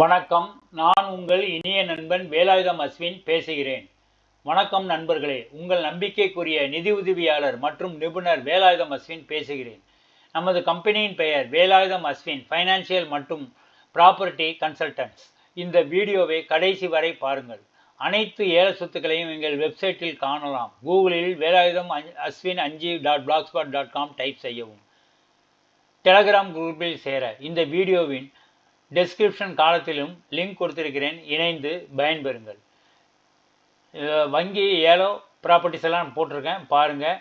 வணக்கம். நான் உங்கள் இனிய நண்பன் வேலாயுதம் அஸ்வின் பேசுகிறேன். வணக்கம் நண்பர்களே. உங்கள் நம்பிக்கைக்குரிய நிதி உதவியாளர் மற்றும் நிபுணர் வேலாயுதம் அஸ்வின் பேசுகிறேன். நமது கம்பெனியின் பெயர் வேலாயுதம் அஸ்வின் ஃபைனான்சியல் மற்றும் ப்ராப்பர்ட்டி கன்சல்டன்ட்ஸ் இந்த வீடியோவை கடைசி வரை பாருங்கள். அனைத்து ஏல சொத்துக்களையும் எங்கள் வெப்சைட்டில் காணலாம். கூகுளில் வேலாயுதம் அஸ்வின் அஞ்சு dot blogspot dot com type செய்யவும். டெலகிராம் குரூப்பில் சேர இந்த வீடியோவின் டெஸ்கிரிப்ஷன் காலத்திலும் லிங்க் கொடுத்திருக்கிறேன். இணைந்து பயன்பெறுங்கள். வங்கி ஏலோ ப்ராப்பர்ட்டிஸ் எல்லாம் போட்டிருக்கேன். பாருங்கள்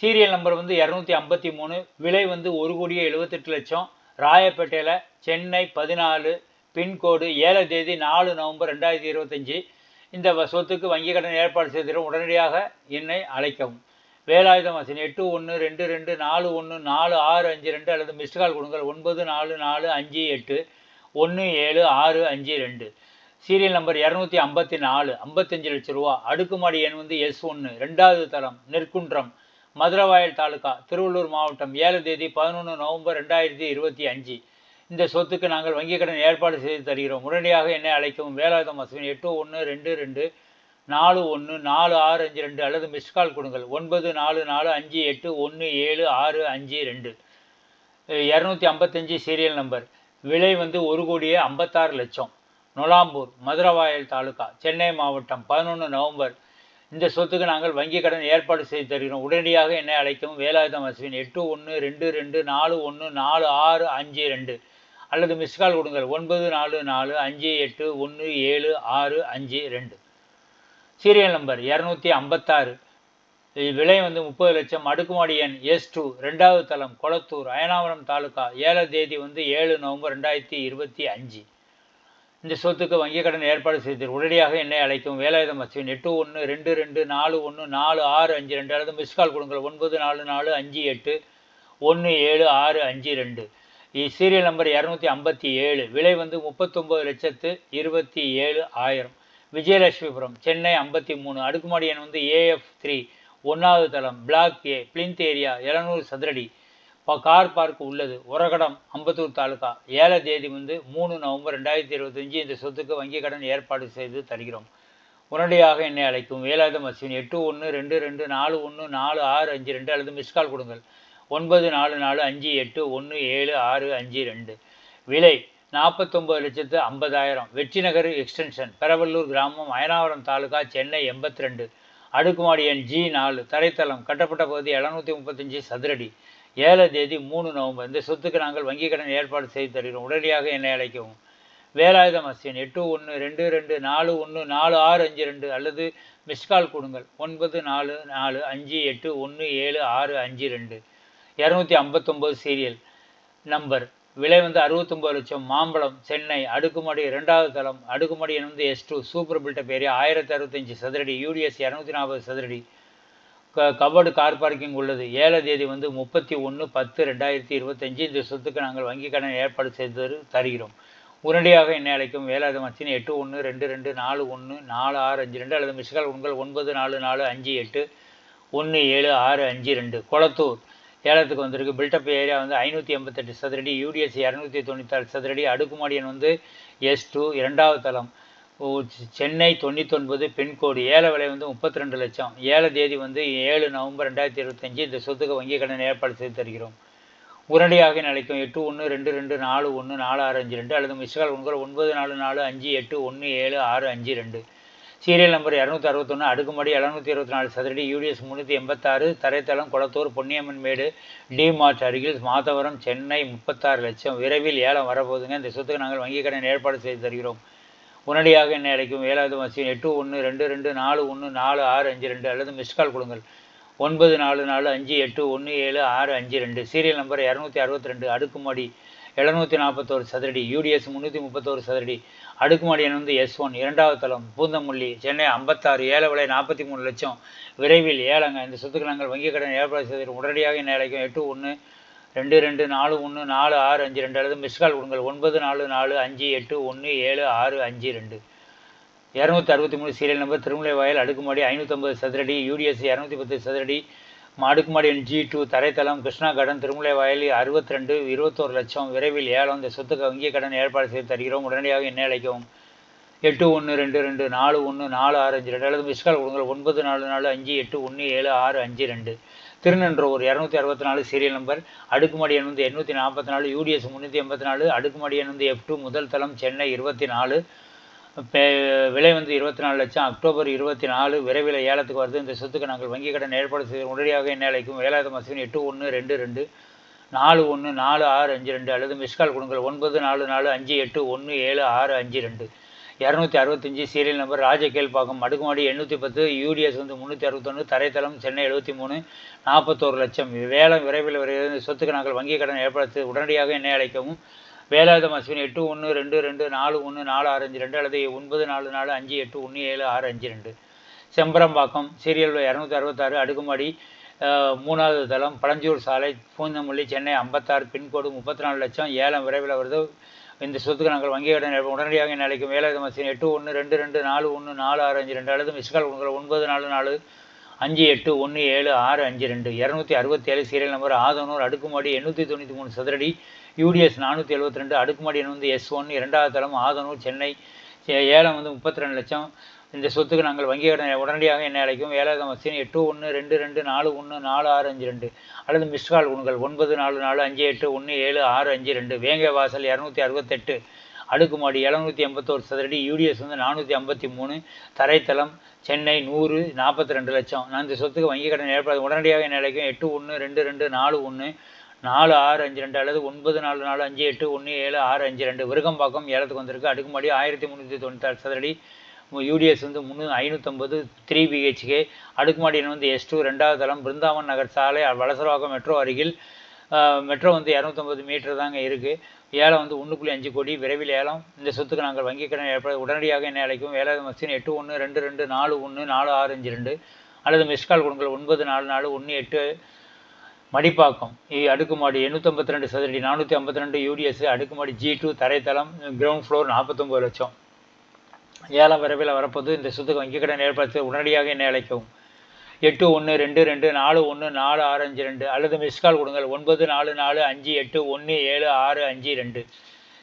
சீரியல் நம்பர் வந்து இரநூத்தி ஐம்பத்தி மூணு. விலை வந்து ஒரு கோடியே எழுபத்தெட்டு லட்சம். ராயப்பேட்டையில் சென்னை பதினாலு. பின்கோடு ஏழு தேதி நாலு நவம்பர் ரெண்டாயிரத்தி இருபத்தஞ்சி. இந்த சொத்துக்கு வங்கி கடன் ஏற்பாடு செய்திடும். உடனடியாக என்னை அழைக்கவும். வேலாயுதம் வசதி எட்டு ஒன்று ரெண்டு ரெண்டு நாலு ஒன்று நாலு ஆறு அஞ்சு ரெண்டு அல்லது மிஸ்டு கால் கொடுங்கள். ஒன்பது நாலு நாலு அஞ்சு எட்டு. ஒன்று ஏழு ஆறு அஞ்சு ரெண்டு. சீரியல் நம்பர் இரநூத்தி ஐம்பத்தி நாலு ஐம்பத்தஞ்சு லட்ச ரூபா. அடுக்குமாடி எண் வந்து எஸ் ஒன்று ரெண்டாவது தரம் நெற்குன்றம் மதுரவாயல் தாலுகா திருவள்ளூர் மாவட்டம் ஏழு தேதி பதினொன்று நவம்பர் ரெண்டாயிரத்தி இருபத்தி அஞ்சு. இந்த சொத்துக்கு நாங்கள் வங்கிக் கடன் ஏற்பாடு செய்து தருகிறோம். உடனடியாக என்னை அழைக்கவும் வேலாயுதம் வசதி எட்டு ஒன்று ரெண்டு ரெண்டு நாலு ஒன்று நாலு ஆறு அஞ்சு ரெண்டு அல்லது மிஸ்ட் கால் கொடுங்கள். ஒன்பது நாலு நாலு அஞ்சு எட்டு ஒன்று ஏழு ஆறு அஞ்சு ரெண்டு. இரநூத்தி ஐம்பத்தஞ்சு சீரியல் நம்பர். விலை வந்து ஒரு கோடியே ஐம்பத்தாறு லட்சம். நொலாம்பூர் மதுரவாயல் தாலுகா சென்னை மாவட்டம் பதினொன்று நவம்பர். இந்த சொத்துக்கு நாங்கள் வங்கி கடன் ஏற்பாடு செய்து தருகிறோம். உடனடியாக என்னை அழைக்கவும். வேலாயுதம் வசதியின் எட்டு ஒன்று ரெண்டு ரெண்டு நாலு ஒன்று நாலு ஆறு அஞ்சு ரெண்டு. அல்லது மிஸ் கால் கொடுங்கள். ஒன்பது நாலு நாலு அஞ்சு எட்டு ஒன்று ஏழு ஆறு அஞ்சு ரெண்டு. சீரியல் நம்பர் இரநூத்தி ஐம்பத்தாறு. விலை வந்து முப்பது லட்சம் அடுக்குமாடி எண் எஸ் டூ ரெண்டாவது தளம் கொளத்தூர் அயனாவரம் தாலுகா ஏழு தேதி வந்து ஏழு நவம்பர் ரெண்டாயிரத்தி இருபத்தி அஞ்சு. இந்த சொத்துக்கு வங்கிக் கடன் ஏற்பாடு செய்து உடனடியாக என்னை அழைக்கும் வேலாயுதம் அஸ்வின் எட்டு ஒன்று ரெண்டு ரெண்டு நாலு ஒன்று நாலு ஆறு அஞ்சு ரெண்டு அல்லது மிஸ் கால் கொடுங்கள். ஒன்பது நாலு நாலு அஞ்சு எட்டு ஒன்று ஏழு ஆறு அஞ்சு ரெண்டு. சீரியல் நம்பர் இரநூத்தி ஐம்பத்தி ஏழு. விலை வந்து முப்பத்தொம்பது லட்சத்து இருபத்தி ஏழு ஆயிரம். விஜயலட்சுமிபுரம் சென்னை ஐம்பத்தி மூணு. அடுக்குமாடி எண் வந்து ஏஎஃப் த்ரீ ஒன்றாவது தளம் பிளாக் ஏ பிளிந்த் ஏரியா எழுநூறு சதுரடி. ப கார் பார்க் உள்ளது உரகடம் அம்பத்தூர் தாலுகா. ஏழை தேதி வந்து மூணு நவம்பர் ரெண்டாயிரத்தி இருபத்தஞ்சி இந்த சொத்துக்கு வங்கிக் கடன் ஏற்பாடு செய்து தருகிறோம். உடனடியாக என்னை அழைக்கும். வேலாயுதம் அஸ்வின் எட்டு ஒன்று ரெண்டு ரெண்டு நாலு ஒன்று நாலு ஆறு அஞ்சு ரெண்டு அல்லது மிஸ் கால் கொடுங்கள். ஒன்பது நாலு நாலு அஞ்சு எட்டு ஒன்று ஏழு ஆறு அஞ்சு ரெண்டு. விலை நாற்பத்தொம்பது லட்சத்து ஐம்பதாயிரம். வெற்றிநகர் எக்ஸ்டென்ஷன் பெரவல்லூர் கிராமம் அயனாவரம் தாலுகா சென்னை எண்பத்தி ரெண்டு. அடுக்குமாடி எண் ஜி நாலு தரைத்தளம் கட்டப்பட்ட பகுதி எழுநூற்றி முப்பத்தஞ்சு சதுரடி. ஏழு தேதி மூணு நவம்பர். இந்த சொத்துக்கு நாங்கள் வங்கிக் கடன் ஏற்பாடு செய்து தருகிறோம். உடனடியாக என்னை அழைக்கவும். வேலாயுதம் அஸ்வின் எட்டு ஒன்று ரெண்டு ரெண்டு நாலு ஒன்று நாலு ஆறு அஞ்சு ரெண்டு அல்லது மிஸ்கால் கொடுங்கள். ஒன்பது நாலு நாலு அஞ்சு எட்டு ஒன்று ஏழு ஆறு அஞ்சு ரெண்டு. இரநூத்தி ஐம்பத்தொம்போது சீரியல் நம்பர் விலை வந்து அறுபத்தொம்பது லட்சம். மாம்பழம் சென்னை அடுக்குமாடி ரெண்டாவது தளம். அடுக்குமாடி எண்பது S two super built up area ஆயிரத்தி அறுபத்தஞ்சு சதுரடி. யூடிஎஸ் இரநூத்தி நாற்பது சதுரடி. க கபடு கார் பார்க்கிங் உள்ளது. ஏழை தேதி வந்து முப்பத்தி ஒன்று பத்து ரெண்டாயிரத்தி இருபத்தஞ்சி. இந்த சொத்துக்கு நாங்கள் வங்கிக் கடன் ஏற்பாடு செய்து தருகிறோம். உடனடியாக என்னை அழைக்கும் வேலாயுதம் மச்சின் எட்டு ஒன்று ரெண்டு ரெண்டு நாலு ஒன்று நாலு ஆறு அஞ்சு ரெண்டு அல்லது மிஸ்கால் உங்கள் ஒன்பது நாலு நாலு அஞ்சு எட்டு ஒன்று ஏழு ஆறு அஞ்சு ரெண்டு. கொளத்தூர். ஏலத்துக்கு வந்திருக்கு. பில்டப் ஏரியா வந்து ஐநூற்றி எண்பத்தெட்டு சதுரடி யூடிஎஸ் இரநூத்தி தொண்ணூத்தாறு சதுரடி. அடுக்குமாடியன் வந்து எஸ் டூ இரண்டாவது தளம். சென்னை தொண்ணூத்தொன்பது பின்கோடு. ஏல விலை வந்து முப்பத்தி ரெண்டு லட்சம். ஏழு தேதி வந்து ஏழு நவம்பர் ரெண்டாயிரத்தி இருபத்தஞ்சி. இந்த சொத்துக்கு வங்கி கடன் ஏற்பாடு செய்து தருகிறோம். உடனடியாக நிலைக்கும் எட்டு ஒன்று ரெண்டு ரெண்டு நாலு ஒன்று நாலு ஆறு அஞ்சு ரெண்டு அல்லது மிஸ்கால் உங்கள் ஒன்பது நாலு நாலு அஞ்சு எட்டு ஒன்று ஏழு ஆறு அஞ்சு ரெண்டு. சீரியல் நம்பர் இரநூத்தி அறுபத்தொன்று அடுக்குமாடி எழுநூற்றி இருபத்தி நாலு சதுரடி யூடிஎஸ் முந்நூற்றி எண்பத்தாறு தரைத்தளம் குளத்தூர் பொன்னியம்மன் மேடு டி மார்ட் அருகில் மாதவரம் சென்னை முப்பத்தாறு லட்சம். விரைவில் ஏலம் வரப்போகுதுங்க. இந்த சொத்துக்கு நாங்கள் வங்கி கடன் ஏற்பாடு செய்து தருகிறோம். உடனடியாக என்னை அழைக்கும்? ஏழாவது மசின் எட்டு ஒன்று ரெண்டு ரெண்டு நாலு ஒன்று நாலு ஆறு அஞ்சு ரெண்டு அல்லது மிஸ் கால் கொடுங்கள். ஒன்பது நாலு நாலு அஞ்சு எட்டு ஒன்று ஏழு ஆறு அஞ்சு ரெண்டு. சீரியல் நம்பர் இரநூத்தி அறுபத்தி ரெண்டு அடுக்குமாடி எழுநூற்றி நாற்பத்தோரு சதுரடி. யூடிஎஸ் முந்நூற்றி முப்பத்தோரு சதுரடி. அடுக்குமாடி வந்து எஸ் ஒன் இரண்டாவது தளம் பூந்தமல்லி சென்னை ஐம்பத்தாறு ஏழை விலை நாற்பத்தி மூணு லட்சம். விரைவில் ஏலங்க இந்த சொத்துக்கு நாங்கள் வங்கிக் கடன் ஏற்பாடு செய்து உடனடியாக என்னை அழைக்கும். எட்டு ஒன்று ரெண்டு ரெண்டு நாலு ஒன்று நாலு ஆறு அஞ்சு ரெண்டு அல்லது மிஸ் கால் கொடுங்கள். ஒன்பது நாலு நாலு அஞ்சு எட்டு ஒன்று ஏழு ஆறு அஞ்சு ரெண்டு. இரநூத்தி அறுபத்தி மூணு சீரியல் நம்பர் திருமலை வாயில் அடுக்குமாடி ஐநூற்றம்பது சதுரடி யூடிஎஸ் இரநூத்தி பத்து சதுரடி மாடுக்குமாடி எண் ஜி டூ தரைத்தளம் கிருஷ்ணா கடன் திருமலை வயலி அறுபத்தி ரெண்டு இருபத்தோரு லட்சம் விரைவில் ஏலம் இந்த சொத்துக்கு வங்கிய கடன் ஏற்பாடு செய்து தருகிறோம். உடனடியாக என்ன அழைக்கவும். எட்டு ஒன்று ரெண்டு ரெண்டு நாலு ஒன்று நாலு ஆறு அஞ்சு ரெண்டு அல்லது மிஸ்கால் கொடுங்கள். ஒன்பது நாலு நாலு அஞ்சு எட்டு ஒன்று ஏழு ஆறு அஞ்சு ரெண்டு. திருநன்றூர் இரநூத்தி அறுபத்தி நாலு சீரியல் நம்பர் அடுக்குமாடி எண் எண்ணூற்றி நாற்பத்தி நாலு யூடிஎஸ் முந்நூற்றி எண்பத்தி நாலு. அடுக்குமாடி எண் எஃப் டூ முதல் தளம் சென்னை இருபத்தி நாலு. விலை வந்து இருபத்தி நாலு லட்சம். அக்டோபர் இருபத்தி நாலு விரைவில் ஏலத்துக்கு வருது. இந்த சொத்துக்கு நாங்கள் வங்கி கடன் ஏற்பாடு செய்து உடனடியாக என்ன அழைக்கும். வேலாயுத மசின் எட்டு ஒன்று ரெண்டு ரெண்டு நாலு ஒன்று நாலு ஆறு அஞ்சு ரெண்டு அல்லது மிஸ்கால் கொடுங்கள். ஒன்பது நாலு நாலு அஞ்சு எட்டு ஒன்று ஏழு ஆறு அஞ்சு ரெண்டு. இரநூத்தி அறுபத்தஞ்சி சீரியல் நம்பர் ராஜகேல்பாக்கம் அடுக்குமாடி எண்ணூற்றி பத்து யூடிஎஸ் வந்து முந்நூற்றி அறுபத்தொன்று தரைத்தளம் சென்னை எழுபத்தி மூணு நாற்பத்தோரு லட்சம். வேலை விரைவில் வருகிறது. சொத்துக்கு நாங்கள் வங்கி கடன் ஏற்படுத்தி உடனடியாக என்ன அழைக்கவும் வேலாயுதம் அஸ்வின் எட்டு ஒன்று ரெண்டு ரெண்டு நாலு ஒன்று நாலு ஆறு அஞ்சு ரெண்டு அல்லது ஒன்பது நாலு நாலு அஞ்சு எட்டு ஒன்று ஏழு ஆறு அஞ்சு ரெண்டு. செம்பரம்பாக்கம் சீரியல் இரநூத்தி அறுபத்தாறு அடுக்குமாடி மூணாவது தளம் பழஞ்சூர் சாலை பூந்தமல்லி சென்னை ஐம்பத்தாறு பின்கோடு முப்பத்தி நாலு லட்சம் ஏலம் விரைவில் வருது. இந்த சொத்துக்கு நாங்கள் வங்கி கடன் உடனடியாக நிலைக்கும் அழைக்கும் வேலாயுத எட்டு ஒன்று ரெண்டு ரெண்டு நாலு ஒன்று நாலு ஆறு அஞ்சு ரெண்டு அல்லது மிஸ்கால் உங்கள் ஒன்பது நாலு நாலு அஞ்சு எட்டு ஒன்று ஏழு ஆறு அஞ்சு ரெண்டு. இரநூத்தி அறுபத்தி ஏழு சீரியல் நம்பர் ஆதனூர் அடுக்குமாடி எண்ணூற்றி தொண்ணூற்றி மூணு சதுரடி யூடிஎஸ் நானூற்றி எழுபத்தி ரெண்டு அடுக்குமாடி வந்து எஸ் ஒன் இரண்டாவது தளம் ஆதனூர் சென்னை ஏலம் வந்து முப்பத்தி ரெண்டு லட்சம். இந்த சொத்துக்கு நாங்கள் வங்கி கடன் உடனடியாக என்ன அழைக்கும். ஏழாவது வசதி எட்டு ஒன்று ரெண்டு ரெண்டு நாலு ஒன்று நாலு ஆறு அஞ்சு ரெண்டு. அல்லது மிஸ்கால் உண்கள் ஒன்பது நாலு நாலு அஞ்சு எட்டு ஒன்று ஏழு ஆறு அஞ்சு ரெண்டு. வேங்க வாசல் இரநூத்தி அறுபத்தெட்டு. அடுக்குமாடி எழுநூற்றி எண்பத்தோரு சதுரடி. யூடிஎஸ் வந்து நானூற்றி ஐம்பத்தி மூணு. தரைத்தளம் சென்னை நூறு நாற்பத்தி ரெண்டு லட்சம். நான் இந்த சொத்துக்கு வங்கி கடன் ஏற்பாடு உடனடியாக என்ன அழைக்கும். எட்டு ஒன்று ரெண்டு ரெண்டு நாலு ஒன்று. நாலு ஆறு அஞ்சு ரெண்டு அல்லது ஒன்பது நாலு நாலு அஞ்சு எட்டு ஒன்று ஏழு ஆறு அஞ்சு ரெண்டு விருகம்பாக்கம் ஏலத்துக்கு வந்திருக்கு. அடுக்குமாடி ஆயிரத்தி முந்நூற்றி தொண்ணூத்தாறு சதுரடி. யூடிஎஸ் வந்து முந்நூ ஐநூற்றம்பது த்ரீ பிஹெச்கே அடுக்குமாடி வந்து எஸ் டூ ரெண்டாவது தளம் பிருந்தாவன் நகர் சாலை வலசரவாக்கம் மெட்ரோ அருகில். மெட்ரோ வந்து இரநூத்தம்பது மீட்டர் தாங்க இருக்குது ஏலம் வந்து ஒன்று புள்ளி அஞ்சு கோடி விரைவில் ஏலம். இந்த சொத்துக்கு நாங்கள் வங்கி கடன் ஏற்பட உடனடியாக என்னை அழைக்கும்? வேலை மசின் எட்டு ஒன்று ரெண்டு ரெண்டு நாலு ஒன்று நாலு ஆறு அஞ்சு ரெண்டு. அல்லது மிஸ்கால் கொடுங்கள் ஒன்பது நாலு நாலு ஒன்று எட்டு மடிப்பாக்கம். அடுக்குமாடி எண்ணூற்றம்பத்தி ரெண்டு சதுரடி நானூற்றி ஐம்பத்தி ரெண்டு யூடிஎஸ் அடுக்குமாடி ஜி டூ தரைத்தளம் கிரவுண்ட் ஃப்ளோர் நாற்பத்தொம்பது லட்சம். ஏழாம் விரைவில் வரப்போது இந்த சொத்துக்கு வங்கி கடன் உடனடியாக என்னை அழைக்கவும். எட்டு ஒன்று ரெண்டு ரெண்டு நாலு ஒன்று நாலு ஆறு அஞ்சு ரெண்டு அல்லது மிஸ்கால் கொடுங்கள். ஒன்பது நாலு நாலு அஞ்சு எட்டு ஒன்று ஏழு ஆறு அஞ்சு ரெண்டு.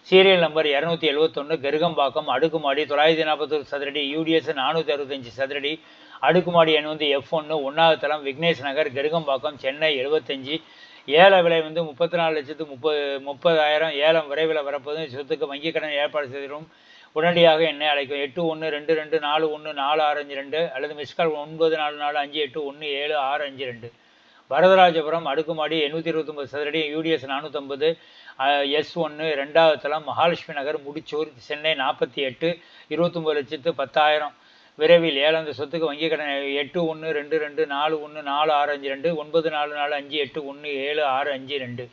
சீரியல் நம்பர் இரநூத்தி எழுபத்தொன்று கருகம்பாக்கம் அடுக்குமாடி தொள்ளாயிரத்தி நாற்பத்தொரு சதுரடி யூடிஎஸ் நானூற்றி அறுபத்தஞ்சு சதுரடி அடுக்குமாடி எண் வந்து எஃப் ஒன்று ஒன்றாவது தளம் விக்னேஷ் நகர் கருகம்பாக்கம் சென்னை எழுபத்தஞ்சி ஏல விலை வந்து முப்பத்தி நாலு லட்சத்து முப்பது முப்பதாயிரம். ஏலம் விரைவில் வரப்போது சொத்துக்கு வங்கிக் கடன் ஏற்பாடு செய்திடும். உடனடியாக என்னை அழைக்கும் எட்டு ஒன்று ரெண்டு ரெண்டு நாலு ஒன்று நாலு ஆறு அஞ்சு ரெண்டு அல்லது மிஸ்கால் ஒன்பது நாலு நாலு அஞ்சு எட்டு ஒன்று ஏழு ஆறு அஞ்சு ரெண்டு. வரதராஜபுரம் அடுக்குமாடி எண்ணூற்றி இருபத்தொம்பது சதுரடி யூடிஎஸ் நானூற்றம்பது எஸ் ஒன்று ரெண்டாவது தளம் மகாலட்சுமி நகர் முடிச்சூர் சென்னை நாற்பத்தி எட்டு இருபத்தொம்பது லட்சத்து பத்தாயிரம். விரைவில் ஏழாம் சொத்துக்கு வங்கி கடன் எட்டு ஒன்று ரெண்டு ரெண்டு நாலு ஒன்று நாலு ஆறு அஞ்சு ரெண்டு ஒன்பது நாலு நாலு அஞ்சு எட்டு ஒன்று ஏழு ஆறு அஞ்சு ரெண்டு.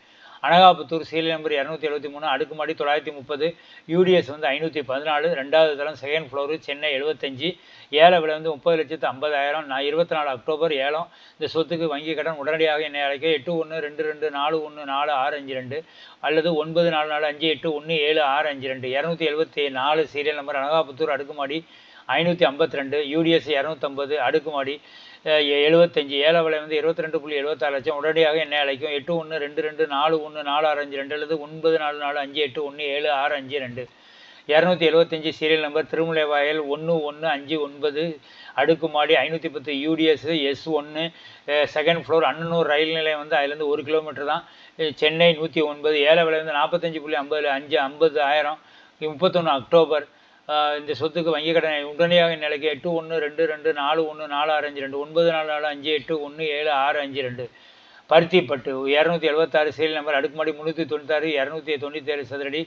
அனகாபுத்தூர் சீரியல் நம்பர் இரநூத்தி எழுபத்தி மூணு அடுக்குமாடி தொள்ளாயிரத்தி முப்பது யூடிஎஸ் வந்து ஐநூற்றி பதினாலு ரெண்டாவது தளம் செகண்ட் ஃப்ளோரு சென்னை எழுபத்தஞ்சி ஏழை விலை வந்து முப்பது லட்சத்து ஐம்பதாயிரம் நான் இருபத்தி நாலு அக்டோபர் ஏலம் இந்த சொத்துக்கு வங்கி கடன் உடனடியாக என்னை அழைக்க எட்டு ஒன்று ரெண்டு ரெண்டு நாலு ஒன்று நாலு ஆறு அஞ்சு ரெண்டு அல்லது ஒன்பது நாலு நாலு அஞ்சு எட்டு ஒன்று ஏழு ஆறு அஞ்சு ரெண்டு. இரநூத்தி எழுபத்தி நாலு சீரியல் நம்பர் அனகாபுத்தூர் அடுக்குமாடி ஐநூற்றி ஐம்பத்தி ரெண்டு யூடிஎஸ் இரநூத்தம்பது அடுக்குமாடி எழுபத்தஞ்சி ஏல விலை வந்து இருபத்தி ரெண்டு புள்ளி எழுபத்தாறு லட்சம். உடனடியாக என்ன அழைக்கும்? எட்டு ஒன்று ரெண்டு ரெண்டு நாலு ஒன்று நாலு ஆறு அஞ்சு ரெண்டு அல்லது ஒன்பது நாலு நாலு அஞ்சு எட்டு ஒன்று ஏழு ஆறு அஞ்சு ரெண்டு. இரநூத்தி எழுபத்தஞ்சி சீரியல் நம்பர் திருமலை வாயல் ஒன்று ஒன்று அஞ்சு ஒன்பது அடுக்குமாடி ஐநூற்றி பத்து யூடிஎஸ் எஸ் ஒன்று செகண்ட் ஃப்ளோர் அன்னூர் ரயில் நிலையம் வந்து அதுலேருந்து ஒரு கிலோமீட்டர் தான். சென்னை நூற்றி ஒன்பது ஏல விலை வந்து நாற்பத்தஞ்சு புள்ளி ஐம்பது அஞ்சு ஐம்பது ஆயிரம் முப்பத்தொன்று அக்டோபர். இந்த சொத்துக்கு வங்கிக் கடனை உடனடியாக நிலைக்கு எட்டு ஒன்று ரெண்டு ரெண்டு நாலு ஒன்று நாலு ஆறு அஞ்சு ரெண்டு. ஒன்பது நாலு நாலு அஞ்சு எட்டு ஒன்று ஏழு ஆறு அஞ்சு ரெண்டு. பருத்திப்பட்டு இரநூத்தி எழுபத்தாறு சீரியல் நம்பர் அடுக்குமாடி முந்நூற்றி தொண்ணூத்தாறு இரநூத்தி தொண்ணூற்றி ஏழு சதுரடி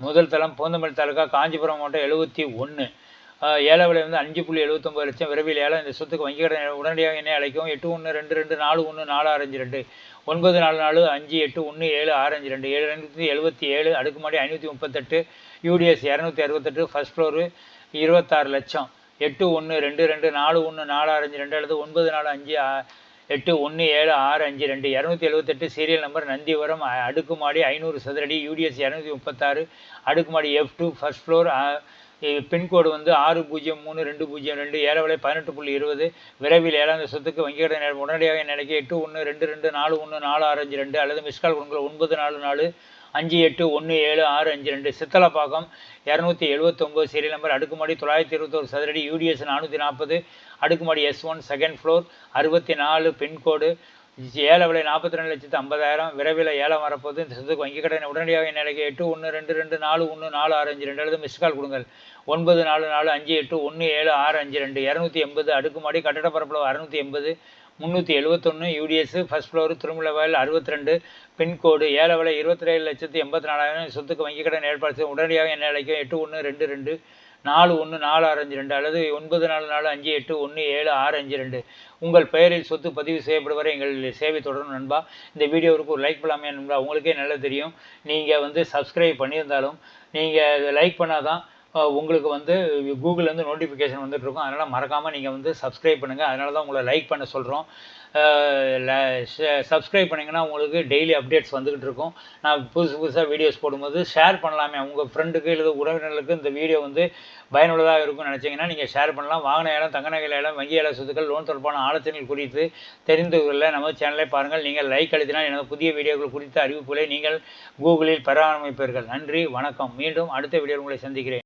முதல் தளம் பூந்தமல்லி தாலுக்கா காஞ்சிபுரம் மாவட்டம் எழுபத்தி ஒன்று ஏழை விலை வந்து அஞ்சு புள்ளி எழுபத்தொம்பது லட்சம் விரைவில் ஏழை இந்த சொத்துக்கு வங்கி கடன் உடனடியாக என்ன அழைக்கும் எட்டு ஒன்று ரெண்டு ரெண்டு நாலு ஒன்று நாலு ஆறு அஞ்சு ரெண்டு. ஒன்பது நாலு நாலு அஞ்சு எட்டு ஒன்று ஏழு ஆறு அஞ்சு ரெண்டு. ஏழு ரெண்டு எழுபத்தி ஏழு அடுக்குமாடி ஐநூற்றி முப்பத்தெட்டு யூடிஎஸ் இரநூத்தி அறுபத்தெட்டு ஃபஸ்ட் ஃப்ளோரு இருபத்தாறு லட்சம். எட்டு ஒன்று ரெண்டு ரெண்டு நாலு ஒன்று நாலு ஆறு அஞ்சு ரெண்டு அல்லது ஒன்பது நாலு அஞ்சு எட்டு ஒன்று ஏழு ஆறு அஞ்சு ரெண்டு. இரநூத்தி எழுபத்தெட்டு சீரியல் நம்பர் நந்திவரம் அடுக்குமாடி ஐநூறு சதுரடி யூடிஎஸ் இரநூத்தி முப்பத்தாறு அடுக்குமாடி F two first floor pincode வந்து ஆறு பூஜ்ஜியம் மூணு ரெண்டு பூஜ்ஜியம் ரெண்டு ஏழவலை பதினெட்டு புள்ளி இருபது. விரைவில் ஏழாந்த சொத்துக்கு வங்கி உடனடியாக நிலைக்கு. எட்டு ஒன்று ரெண்டு ரெண்டு நாலு ஒன்று நாலு ஆறு அஞ்சு ரெண்டு அல்லது மிஸ்கால் கொடுங்கள் ஒன்பது நாலு நாலு அஞ்சு எட்டு ஒன்று ஏழு ஆறு அஞ்சு ரெண்டு. சித்தலப்பாக்கம் இரநூத்தி எழுபத்தொம்போது சீரியல் நம்பர் அடுக்குமாடி தொள்ளாயிரத்தி இருபத்தோரு சதுரடி யூடிஎஸ் நானூற்றி நாற்பது. அடுக்குமாடி எஸ் ஒன் செகண்ட் ஃப்ளோர் அறுபத்தி நாலு பின்கோடு. ஏழை விலை நாற்பத்தி ரெண்டு லட்சத்து ஐம்பதாயிரம். விரைவில் ஏலம் வரப்போது. இந்த சொத்துக்கு வங்கிக் கடனை உடனடியாக நிலைக்கு? எட்டு ஒன்று ரெண்டு ரெண்டு நாலு ஒன்று நாலு ஆறு அஞ்சு ரெண்டு அல்லது மிஸ் கால் கொடுங்கள். ஒன்பது நாலு நாலு அஞ்சு எட்டு ஒன்று ஏழு ஆறு அஞ்சு ரெண்டு. இரநூத்தி எண்பது. அடுக்குமாடி கட்டட பரப்பளவு அறுநூற்றி எண்பது. முந்நூற்றி எழுபத்தொன்று யூடிஎஸ் ஃபஸ்ட் ஃப்ளோர் திருமலவாயில் அறுபத்தி ரெண்டு பின்கோடு ஏழவலை விலை இருபத்தி ஏழு லட்சத்து எண்பத்தி நாலாயிரம் சொத்துக்கு வங்கிக் கடன் ஏற்பாடு உடனடியாக என்ன அழைக்கும் எட்டு ஒன்று ரெண்டு ரெண்டு நாலு ஒன்று நாலு ஆறு அஞ்சு ரெண்டு அல்லது ஒன்பது நாலு நாலு அஞ்சு எட்டு ஒன்று ஏழு ஆறு அஞ்சு ரெண்டு. உங்கள் பெயரில் சொத்து பதிவு செய்யப்படுவரை எங்கள் சேவை தொடரும் நண்பா. இந்த வீடியோவுக்கு ஒரு லைக் பண்ணலாமே நண்பா. உங்களுக்கே நல்லா தெரியும். நீங்கள் வந்து சப்ஸ்கிரைப் பண்ணியிருந்தாலும் நீங்கள் லைக் பண்ணால் தான் உங்களுக்கு வந்து கூகுள்லேருந்து நோட்டிஃபிகேஷன் வந்துட்டு இருக்கும் அதனால் மறக்காமல் நீங்கள் வந்து சப்ஸ்கிரைப் பண்ணுங்கள் அதனால தான் உங்களை லைக் பண்ண சொல்கிறோம் சப்ஸ்கிரைப் பண்ணிங்கன்னா உங்களுக்கு டெய்லி அப்டேட்ஸ் வந்துக்கிட்டு இருக்கும் நான் புதுசு புதுசாக வீடியோஸ் போடும்போது ஷேர் பண்ணலாமே. உங்கள் ஃப்ரெண்டுக்கு இல்லை உறவினர்களுக்கு இந்த வீடியோ வந்து பயனுள்ளதாக இருக்கும்னு நினச்சிங்கன்னா நீங்கள் ஷேர் பண்ணலாம். வாகன இடம் தங்க நகை இடம் வங்கி ஏல சொத்துக்கள் லோன் தொடர்பான ஆலோசனைகள் குறித்து தெரிந்து கொள்ள நம்ம சேனலை பாருங்கள். நீங்கள் லைக் அளித்தினால் எனது புதிய வீடியோக்கள் குறித்த அறிவிப்புகளை நீங்கள் கூகுளில் பராமரிப்பீர்கள் நன்றி வணக்கம். மீண்டும் அடுத்த வீடியோ உங்களை சந்திக்கிறேன்.